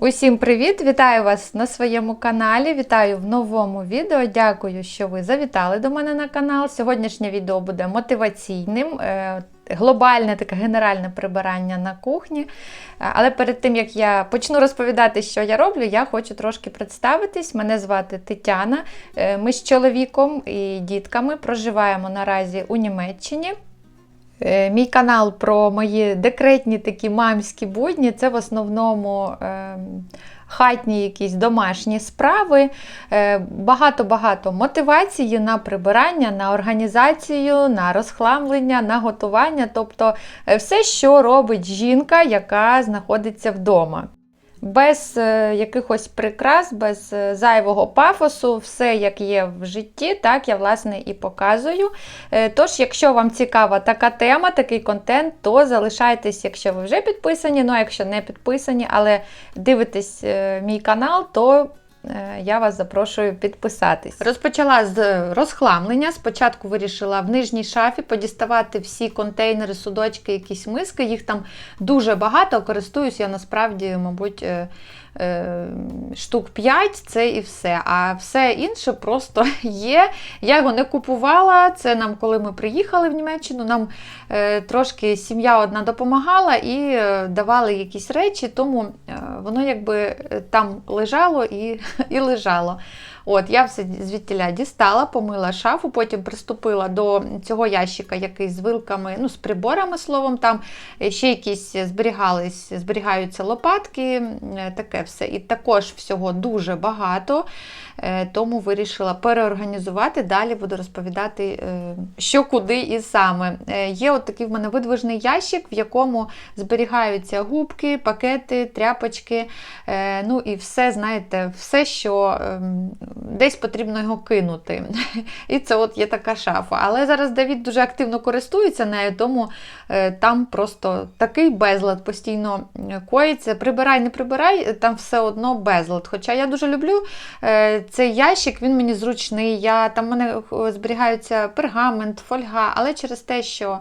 Усім привіт! Вітаю вас на своєму каналі. Вітаю в новому відео. Дякую, що ви завітали до мене на канал. Сьогоднішнє відео буде мотиваційним. е, Глобальне таке генеральне прибирання на кухні. Але перед тим як я почну розповідати, що я роблю, я хочу трошки представитись. Мене звати Тетяна. Е, Ми з чоловіком і дітками проживаємо наразі у Німеччині. Е, Мій канал про мої декретні такі мамські будні це в основному е, хатні якісь домашні справи. Е, Багато-багато мотивації на прибирання, на організацію, на розхламлення, на готування. Тобто е, все, що робить жінка, яка знаходиться вдома. Без е, якихось прикрас, без е, зайвого пафосу, все як є в житті, так я власне і показую. Е, Тож, якщо вам цікава така тема, такий контент, то залишайтесь, якщо ви вже підписані. Ну а якщо не підписані, але дивитесь мій канал, то я вас запрошую підписатись. Розпочала з розхламлення. Спочатку вирішила в нижній шафі подіставати всі контейнери, судочки, якісь миски. Їх там дуже багато. Користуюсь я насправді, мабуть. Е, Штук 5 це і все. А все інше просто є. Я його не купувала. Це нам, коли ми приїхали в Німеччину, нам е, трошки сім'я одна допомагала і е, давали якісь речі, тому воно якби там лежало і, і лежало. От, Я все звідтіля дістала, помила шафу, потім приступила до цього ящика, який з вилками, ну, з приборами, словом, там ще якісь зберігались, зберігаються лопатки, е, таке все. І також всього дуже багато, е, тому вирішила переорганізувати. Далі буду розповідати, е, що куди і саме. Е, Є от такий в мене видвижний ящик, в якому зберігаються губки, пакети, тряпочки, е, ну і все, знаєте, все, що ем, десь потрібно його кинути. І це от є така шафа. Але зараз Давід дуже активно користується нею, тому е, там просто такий безлад постійно е, коїться. Прибирай, не прибирай, там все одно безлад. Хоча я дуже люблю е, цей ящик, він мені зручний. Я, Там в мене зберігаються пергамент, фольга, але через те, що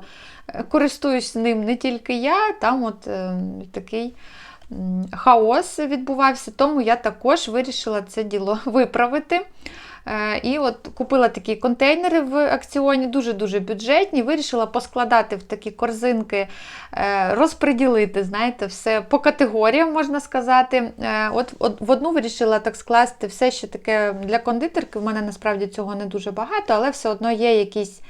користуюсь ним не тільки я, там от такий хаос відбувався, тому я також вирішила це діло виправити. Е, І от купила такі контейнери в акціоні, дуже-дуже бюджетні. Вирішила поскладати в такі корзинки, е, розподілити, знаєте, все по категоріям, можна сказати. Е, От, от в одну вирішила так скласти все, що таке для кондитерки. В мене насправді цього не дуже багато, але все одно є якісь.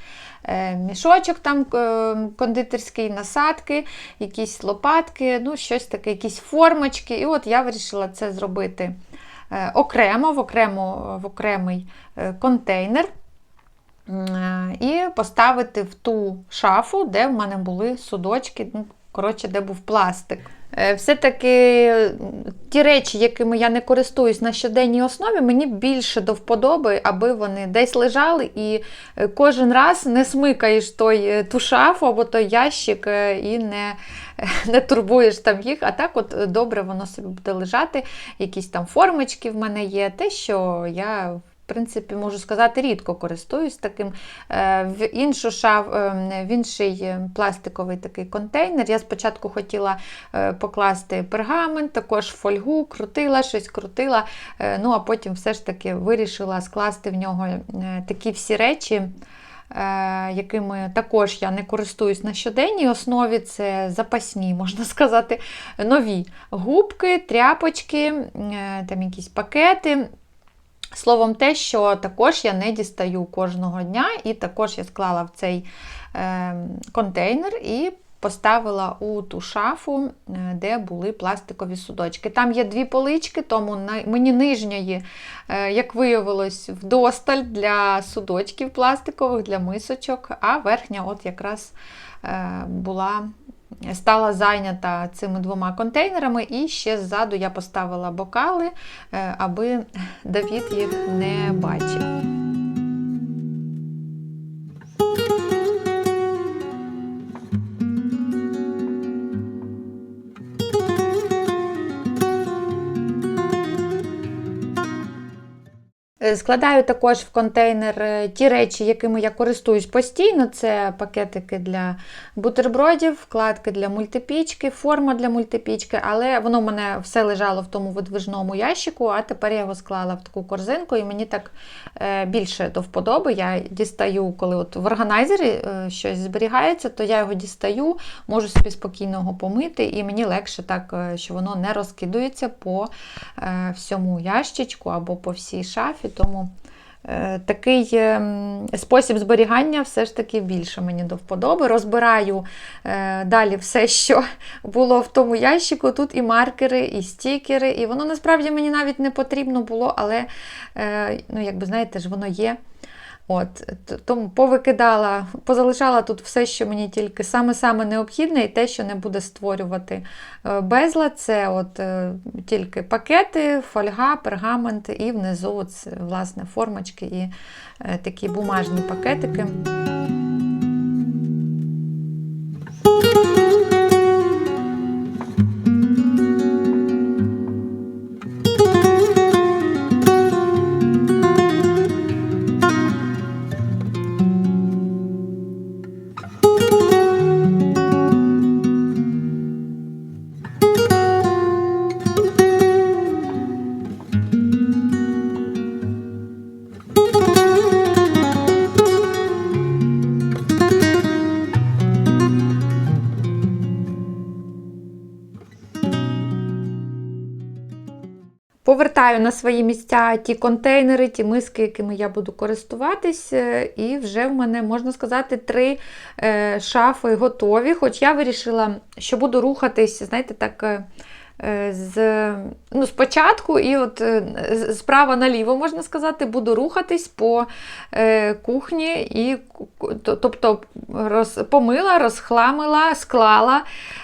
Е, Мішочок там е, кондитерський, насадки, якісь лопатки, ну щось таке, якісь формочки. І от я вирішила це зробити е, окремо, в, окремо, в окремий контейнер. І поставити в ту шафу, де в мене були судочки, ну, коротше, де був пластик. Е, Все-таки ті речі, якими я не користуюсь на щоденній основі, мені більше до вподоби, аби вони десь лежали і е, кожен раз не смикаєш той, е, ту шафу або той ящик е, і не, не турбуєш там їх. А так от е, добре воно собі буде лежати. Якісь там формочки в мене є, те, що я. Принципі, можу сказати, рідко користуюсь таким. Е, В іншу шаф, е, в інший пластиковий такий контейнер. Я спочатку хотіла е, покласти пергамент, також фольгу, крутила, щось крутила. Ну а потім все ж таки вирішила скласти в нього такі всі речі. Якими також я не користуюсь на щоденній основі, це запасні, можна сказати, нові губки, тряпочки, там якісь пакети. Словом, те, що також я не дістаю кожного дня, і також я склала в цей е, контейнер і поставила у ту шафу, е, де були пластикові судочки. Там є дві полички, тому мені нижньої, е, як виявилось, вдосталь для судочків пластикових, для мисочок, а верхня от якраз е, була стала зайнята цими двома контейнерами, і ще ззаду я поставила бокали, е, аби Давід їх не бачив. Складаю також в контейнер е, ті речі, якими я користуюсь постійно. Це пакетики для бутербродів, вкладки для мультипічки, форма для мультипічки, але воно в мене все лежало в тому видвижному ящику, а тепер я його склала в таку корзинку, і мені так е, більше до вподоби. Я дістаю, коли от в органайзері е, щось зберігається, то я його дістаю, можу собі спокійно його помити, і мені легше так, е, що воно не розкидується по е, всьому ящичку або по всій шафі. Тому е, такий е, спосіб зберігання все ж таки більше мені до вподоби. Розбираю е, далі все, що було в тому ящику. Тут і маркери, і стікери, і воно насправді мені навіть не потрібно було, але ну, якби знаєте ж, воно є. От, тому повикидала, позалишала тут все, що мені тільки саме-саме необхідне, і те, що не буде створювати безла, це от, е, тільки пакети, фольга, пергамент і внизу от, власне, формочки і е, такі бумажні пакетики. Повертаю на свої місця ті контейнери, ті миски, якими я буду користуватись, е, і вже в мене, можна сказати, три е, шафи готові. Хоч я вирішила, що буду рухатись, знаєте, так. е, З, ну, спочатку і от справа наліво, можна сказати, буду рухатись по е, кухні, і, тобто роз, помила, розхламила, склала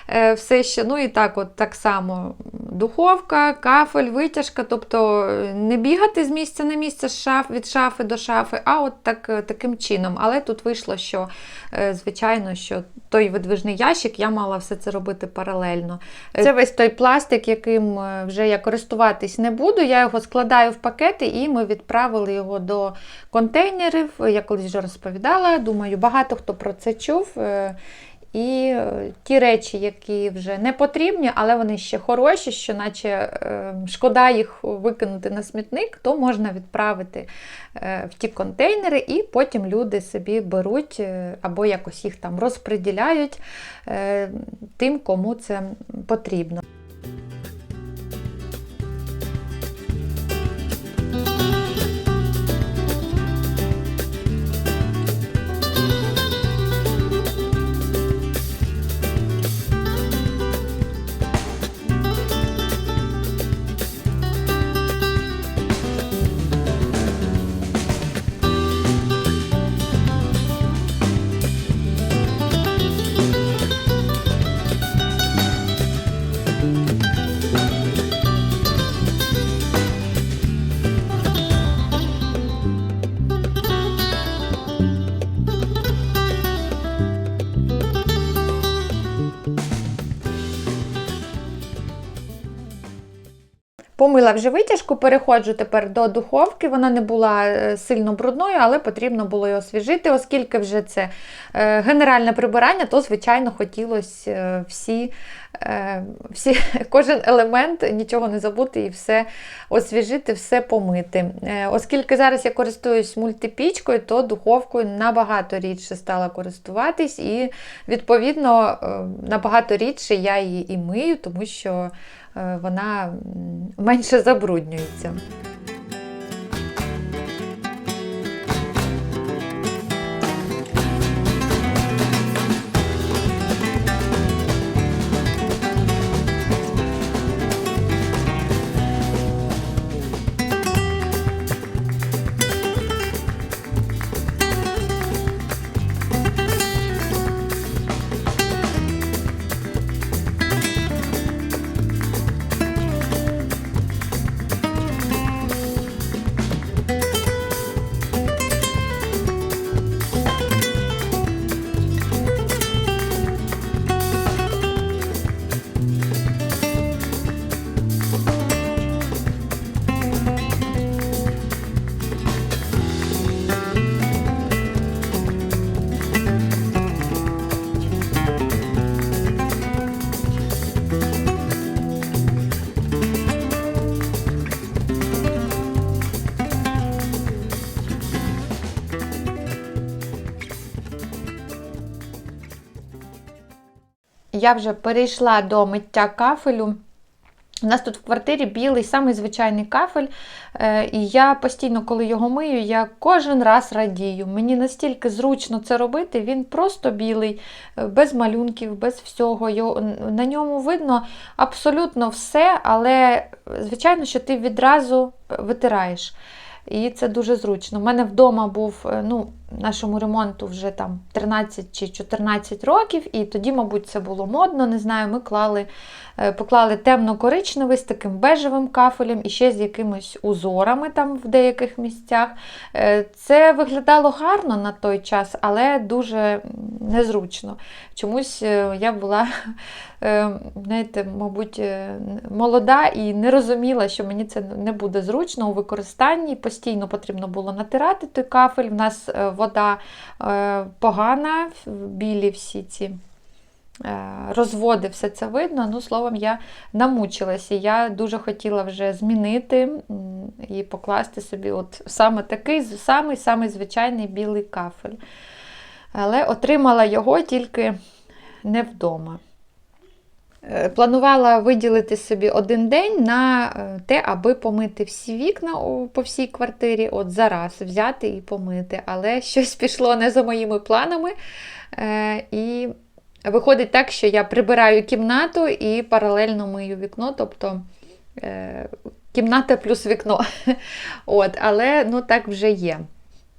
е, все ще. Ну і так, от так само духовка, кафель, витяжка, тобто е, не бігати з місця на місце з шаф, від шафи до шафи, а от так, е, таким чином. Але тут вийшло, що, е, звичайно, що той видвижний ящик я мала все це робити паралельно. Це весь той пластик, яким е, вже я користуватись не буду. Я його складаю в пакети і ми відправили його до контейнерів. Я колись вже розповідала. Думаю, багато хто про це чув. Е, І е, ті речі, які вже не потрібні, але вони ще хороші, що наче е, шкода їх викинути на смітник, то можна відправити в ті контейнери, і потім люди собі беруть або якось їх там розподіляють тим, кому це потрібно. Помила вже витяжку, переходжу тепер до духовки. Вона не була е, сильно брудною, але потрібно було її освіжити, оскільки вже це е, генеральне прибирання, то, звичайно, хотілося е, всі, всі, кожен елемент, нічого не забути і все освіжити, все помити. Оскільки зараз я користуюсь мультипічкою, то духовкою набагато рідше стала користуватись, і, відповідно, набагато рідше я її і мию, тому що вона менше забруднюється. Я вже перейшла до миття кафелю. У нас тут в квартирі білий, самий звичайний кафель, е, і я постійно, коли його мию, я кожен раз радію. Мені настільки зручно це робити, він просто білий, е, без малюнків, без всього. На ньому видно абсолютно все, але е, звичайно, що ти відразу витираєш. І це дуже зручно. У мене вдома був ну, нашому ремонту вже там 13 чи 14 років, і тоді, мабуть, це було модно. Не знаю, ми клали, поклали темно-коричневий з таким бежевим кафелем і ще з якимись узорами там в деяких місцях. Е, Це виглядало гарно на той час, але дуже незручно. Чомусь е, я була, е, знаєте, мабуть, молода і не розуміла, що мені це не буде зручно у використанні. Постійно потрібно було натирати той кафель. В нас вода погана, білі всі ці. Розводи, все це видно. Ну, словом, я намучилася. Я дуже хотіла вже змінити і покласти собі от саме такий самий самий звичайний білий кафель. Але отримала його тільки не вдома. Планувала виділити собі один день на те, аби помити всі вікна по всій квартирі, от зараз взяти і помити. Але щось пішло не за моїми планами. І Виходить так, що я прибираю кімнату і паралельно мию вікно, тобто е, кімната плюс вікно. От, Але ну, так вже є.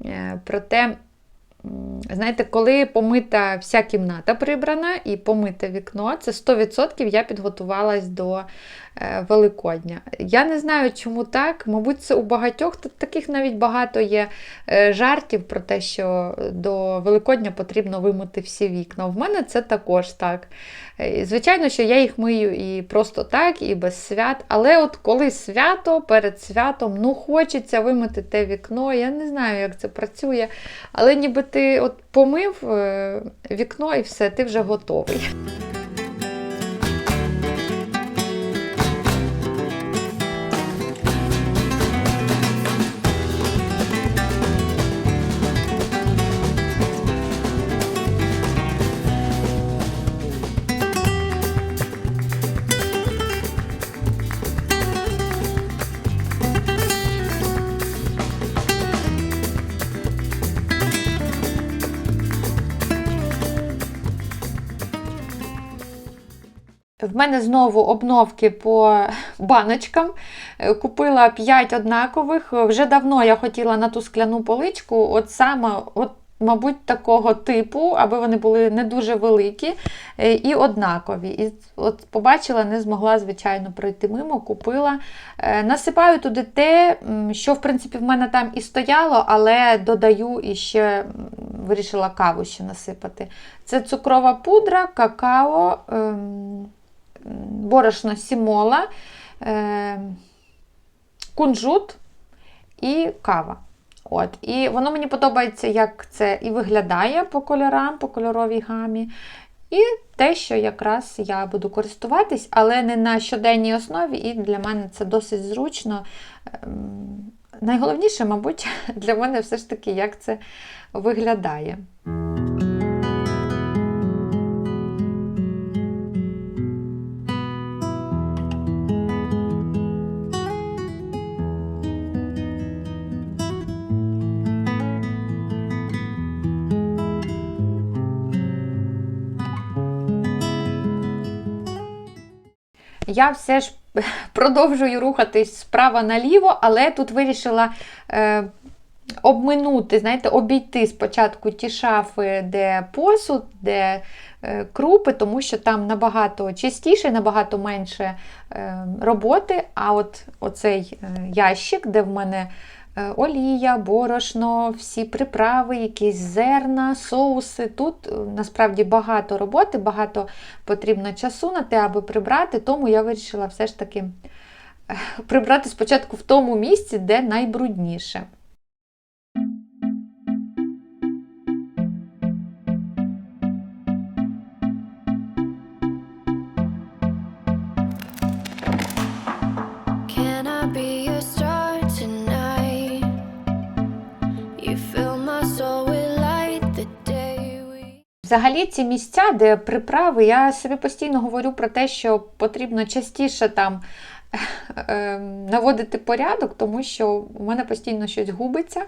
Е, проте, знаєте, коли помита вся кімната прибрана і помите вікно, це 100% я підготувалась до е, Великодня. Я не знаю, чому так. Мабуть, це у багатьох таких навіть багато є е, жартів про те, що до Великодня потрібно вимити всі вікна. В мене це також так. Е, звичайно, що я їх мию і просто так, і без свят. Але от коли свято перед святом, ну хочеться вимити те вікно. Я не знаю, як це працює. Але ніби ти от помив вікно і все, ти вже готовий. В мене знову обновки по баночкам. Е, купила 5 однакових. Вже давно я хотіла на ту скляну поличку, от саме, от, мабуть, такого типу, аби вони були не дуже великі е, і однакові. І от Побачила, не змогла, звичайно, пройти мимо, купила. Е, насипаю туди те, що, в принципі, в мене там і стояло, але додаю і ще вирішила каву ще насипати. Це цукрова пудра, какао. Ем, борошно сімола, е, кунжут і кава. От. І воно мені подобається, як це і виглядає по кольорам, по кольоровій гамі. І те, що якраз я буду користуватись, але не на щоденній основі, і для мене це досить зручно. Ем, найголовніше, мабуть, для мене все ж таки, як це виглядає. Я все ж продовжую рухатись справа наліво, але тут вирішила е, обминути, знаєте, обійти спочатку ті шафи, де посуд, де е, крупи, тому що там набагато чистіше, набагато менше е, роботи. А от оцей е, ящик, де в мене олія, борошно, всі приправи, якісь зерна, соуси. Тут е, насправді багато роботи, багато потрібно часу на те, аби прибрати, тому я вирішила все ж таки е, прибрати спочатку в тому місці, де найбрудніше. Взагалі ці місця, де приправи, я собі постійно говорю про те, що потрібно частіше там е, наводити порядок, тому що у мене постійно щось губиться.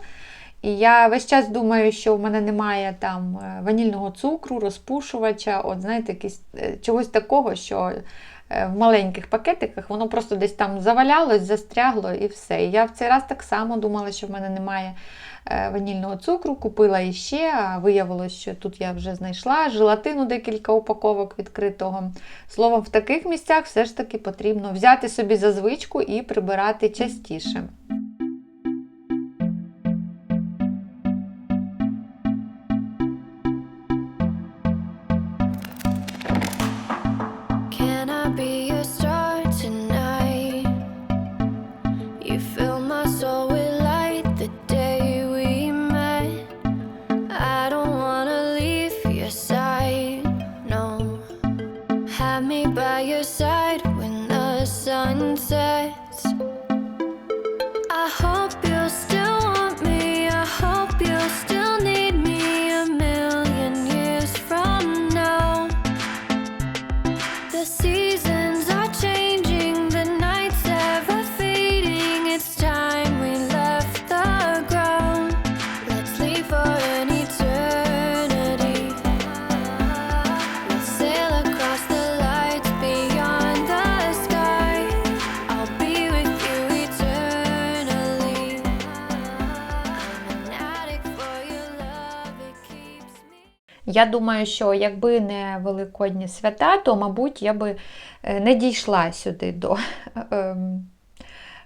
І я весь час думаю, що в мене немає там е, ванільного цукру, розпушувача, от знаєте, якісь, е, чогось такого, що е, в маленьких пакетиках воно просто десь там завалялось, застрягло і все. І я в цей раз так само думала, що в мене немає ванільного цукру, купила іще, а виявилось, що тут я вже знайшла желатину декілька упаковок відкритого. Словом, в таких місцях все ж таки потрібно взяти собі за звичку і прибирати частіше. Я думаю, що якби не Великодні свята, то, мабуть, я би е, не дійшла сюди до. ем,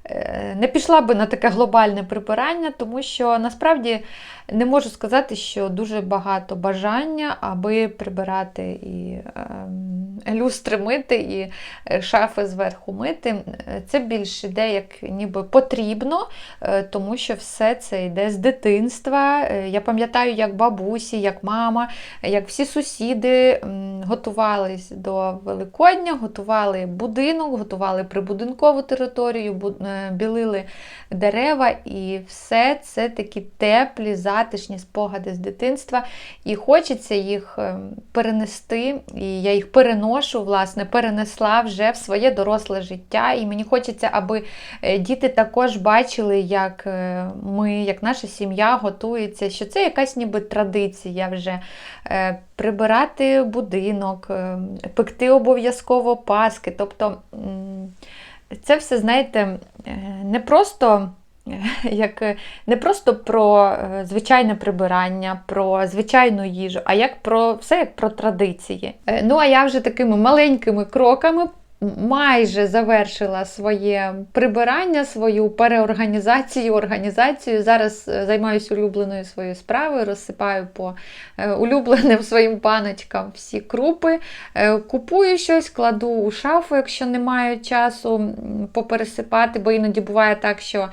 е, Не пішла би на таке глобальне прибирання, тому що насправді не можу сказати, що дуже багато бажання, аби прибирати і ем, люстри мити, і е, шафи зверху мити. Е, Це більше йде як ніби потрібно, е, тому що все це йде з дитинства. Я пам'ятаю, як бабусі, як мама, як всі сусіди готувались до Великодня, готували будинок, готували прибудинкову територію, білили дерева, і все це такі теплі, затишні спогади з дитинства. І хочеться їх ем, перенести, і я їх переношу, власне, перенесла вже в своє доросле життя. І мені хочеться, аби е, діти також бачили, як е, ми, як наша сім'я готується, що це якась ніби традиція вже е, прибирати будинок, пекти обов'язково паски. Тобто це все, знаєте, не просто. Як е, не просто про е, звичайне прибирання, про звичайну їжу, а як про все як про традиції. Е, Ну а я вже такими маленькими кроками майже завершила своє прибирання, свою переорганізацію, організацію. Зараз е, займаюся улюбленою своєю справою, розсипаю по е, улюбленим своїм паночкам всі крупи. Е, Купую щось, кладу у шафу, якщо не маю часу попересипати, бо іноді буває так, що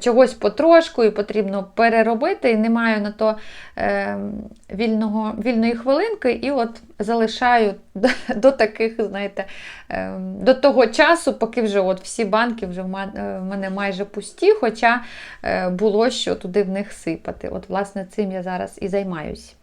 чогось потрошку і потрібно переробити, і не маю на то е, вільного, вільної хвилинки, і от залишаю до, до таких, знаєте, е, до того часу, поки вже от всі банки вже в е, мене майже пусті, хоча е, було що туди в них сипати. От, власне, цим я зараз і займаюсь.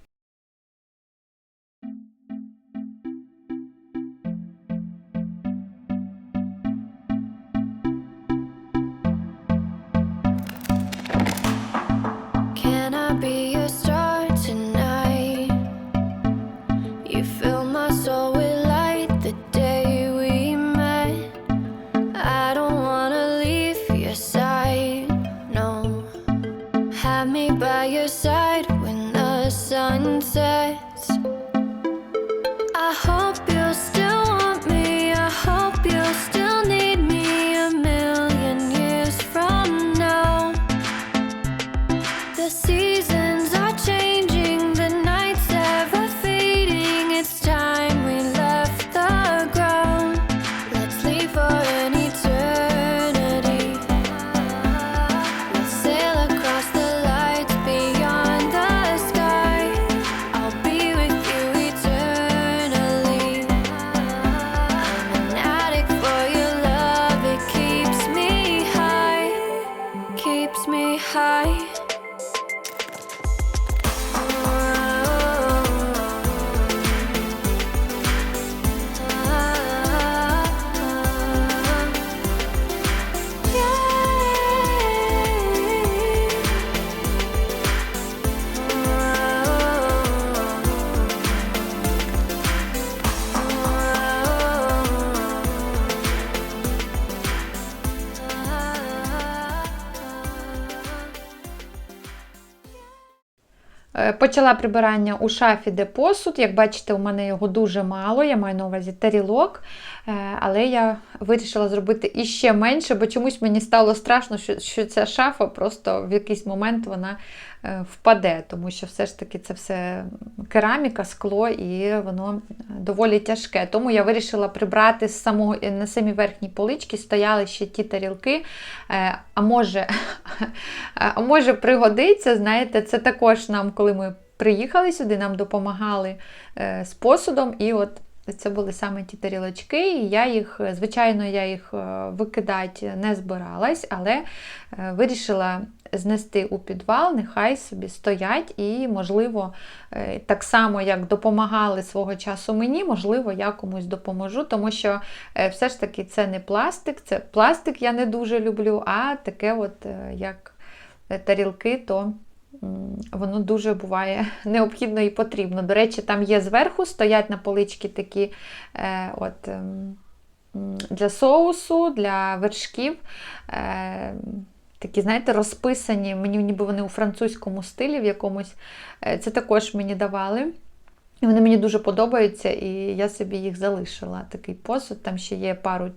Почала прибирання у шафі, де посуд. Як бачите, у мене його дуже мало, я маю на увазі тарілок. Е, Але я вирішила зробити іще менше, бо чомусь мені стало страшно, що, ця шафа просто в якийсь момент вона впаде, тому що все ж таки це все кераміка, скло і воно доволі тяжке. Тому я вирішила прибрати з самого на самій верхній поличці, стояли ще ті тарілки. Е, А може, а може пригодиться, знаєте, це також нам, коли ми приїхали сюди, нам допомагали е, з посудом. І от це були саме ті тарілочки, і я їх, звичайно, я їх е, викидати не збиралась, але е, вирішила знести у підвал, нехай собі стоять, і, можливо, е, так само, як допомагали свого часу мені, можливо, я комусь допоможу, тому що е, все ж таки це не пластик, це пластик я не дуже люблю, а таке, от е, як е, тарілки, то воно дуже буває необхідно і потрібно. До речі, там є зверху, стоять на полички такі е, от, м, для соусу, для вершків. Е, Такі, знаєте, розписані, мені ніби вони у французькому стилі в якомусь. Е, Це також мені давали. І вони мені дуже подобаються, і я собі їх залишила. Такий посуд. Там ще є пару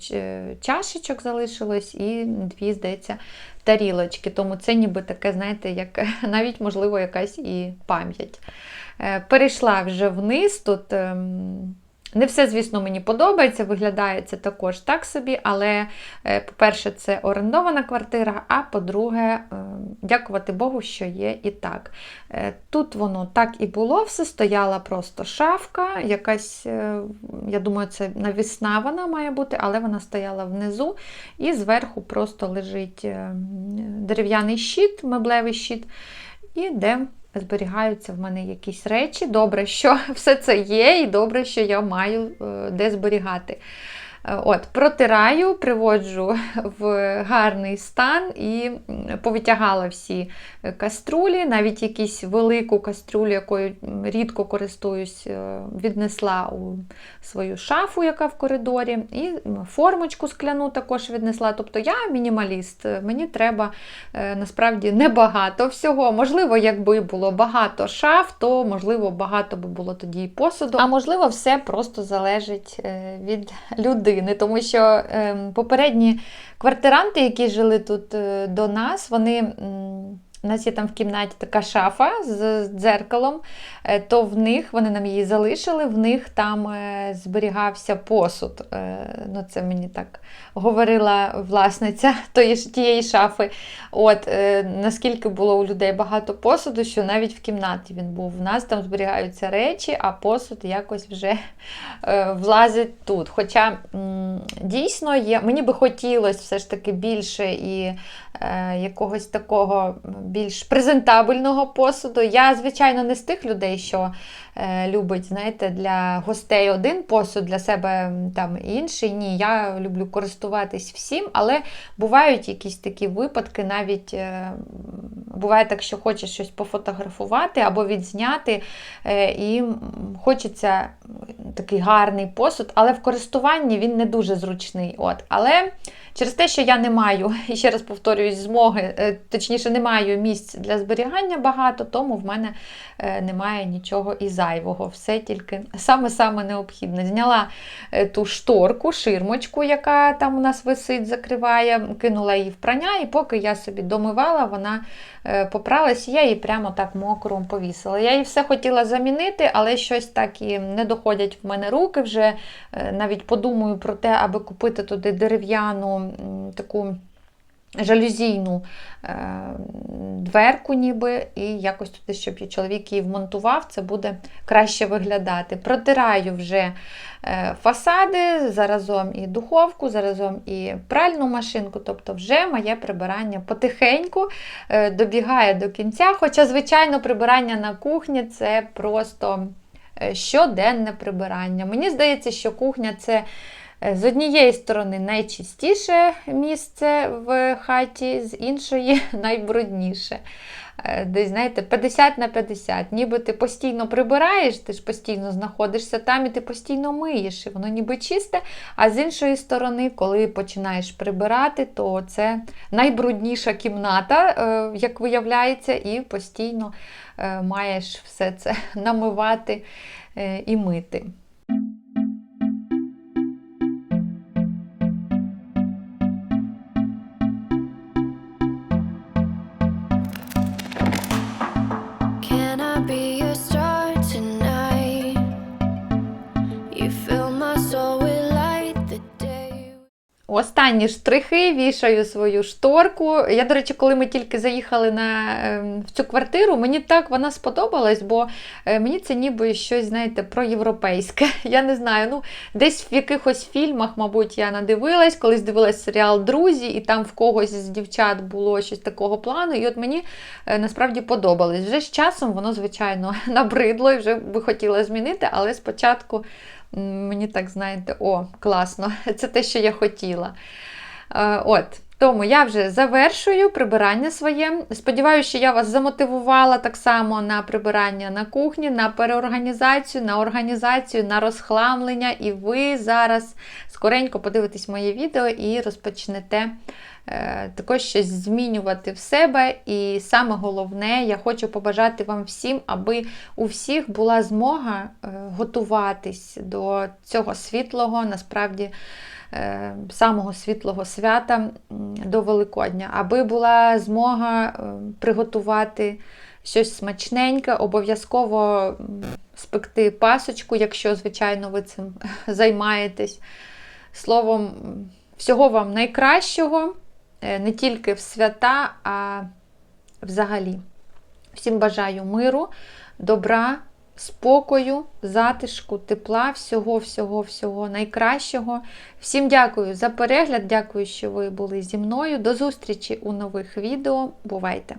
чашечок залишилось і дві, здається, тарілочки. Тому це ніби таке, знаєте, як навіть, можливо, якась і пам'ять. Е, Перейшла вже вниз. Тут ем, не все, звісно, мені подобається, виглядає це також так собі, але, е, по-перше, це орендована квартира, а по-друге, ем, дякувати Богу, що є і так. Е, Тут воно так і було, все стояла просто шафка, якась, е, я думаю, це навісна вона має бути, але вона стояла внизу, і зверху просто лежить е, дерев'яний щит, меблевий щит, і де зберігаються в мене якісь речі. Добре, що все це є, і добре, що я маю е, де зберігати. Е, От, протираю, приводжу в гарний стан і повитягала всі е, каструлі, навіть якусь велику каструлю, якою рідко користуюсь, е, віднесла у свою шафу, яка в коридорі, і формочку скляну також віднесла. Тобто я мінімаліст, мені треба насправді небагато всього. Можливо, якби було багато шаф, то можливо багато би було тоді і посуду. А можливо, все просто залежить від людини, тому що ем, попередні квартиранти, які жили тут е, до нас, вони. У нас є там в кімнаті така шафа з дзеркалом, е, то в них вони нам її залишили, в них там е, зберігався посуд. Е, Ну, це мені так говорила власниця тієї шафи. От, наскільки було у людей багато посуду, що навіть в кімнаті він був. У нас там зберігаються речі, а посуд якось вже влазить тут. Хоча дійсно є, мені би хотілося все ж таки більше і якогось такого більш презентабельного посуду. Я, звичайно, не з тих людей, що любить, знаєте, для гостей один посуд, для себе там інший. Ні, я люблю користуватись всім, але бувають якісь такі випадки, навіть е, буває так, що хочеш щось пофотографувати або відзняти, е, і хочеться такий гарний посуд, але в користуванні він не дуже зручний. От. Але через те, що я не маю, і ще раз повторююсь, змоги, е, точніше, не маю місць для зберігання багато, тому в мене е, немає нічого і зайвого. Все тільки саме-саме необхідне. Зняла е, ту шторку, ширмочку, яка там у нас висить, закриває, кинула її в прання, і поки я собі домивала, вона е, попралась, і я її прямо так мокром повісила. Я її все хотіла замінити, але щось так і не доходять в мене руки. Вже е, навіть подумаю про те, аби купити туди дерев'яну таку жалюзійну е, дверку, ніби, і якось туди, щоб чоловік її вмонтував, це буде краще виглядати. Протираю вже е, фасади, заразом і духовку, заразом і пральну машинку, тобто вже моє прибирання потихеньку е, добігає до кінця. Хоча, звичайно, прибирання на кухні це просто е, щоденне прибирання. Мені здається, що кухня це З однієї сторони найчистіше місце в хаті, з іншої найбрудніше. Е, Десь, знаєте, 50 на 50. Ніби ти постійно прибираєш, ти ж постійно знаходишся там і ти постійно миєш, і воно ніби чисте. А з іншої сторони, коли починаєш прибирати, то це найбрудніша кімната, е, як виявляється, і постійно е, маєш все це намивати е, і мити. Останні штрихи вішаю свою шторку. Я, до речі, коли ми тільки заїхали на, ем, в цю квартиру, мені так вона сподобалась, бо е, мені це ніби щось, знаєте, проєвропейське. Я не знаю, ну десь в якихось фільмах, мабуть, я надивилась, колись дивилась серіал Друзі, і там в когось з дівчат було щось такого плану. І от мені е, насправді подобалось. Вже з часом воно, звичайно, набридло і вже би хотіла змінити, але спочатку. Мені так, знаєте, о, класно, це те, що я хотіла. Е, От, тому я вже завершую прибирання своє. Сподіваюся, що я вас замотивувала так само на прибирання на кухні, на переорганізацію, на організацію, на розхламлення, і ви зараз скоренько подивитесь моє відео і розпочнете е, також щось змінювати в себе. І саме головне, я хочу побажати вам всім, аби у всіх була змога е, готуватись до цього світлого, насправді самого світлого свята до Великодня, аби була змога е, приготувати щось смачненьке, обов'язково спекти пасочку, якщо, звичайно, ви цим займаєтесь. Словом, всього вам найкращого, е, не тільки в свята, а взагалі. Всім бажаю миру, добра, спокою, затишку, тепла, всього, всього, всього найкращого. Всім дякую за перегляд, дякую, що ви були зі мною. До зустрічі у нових відео. Бувайте!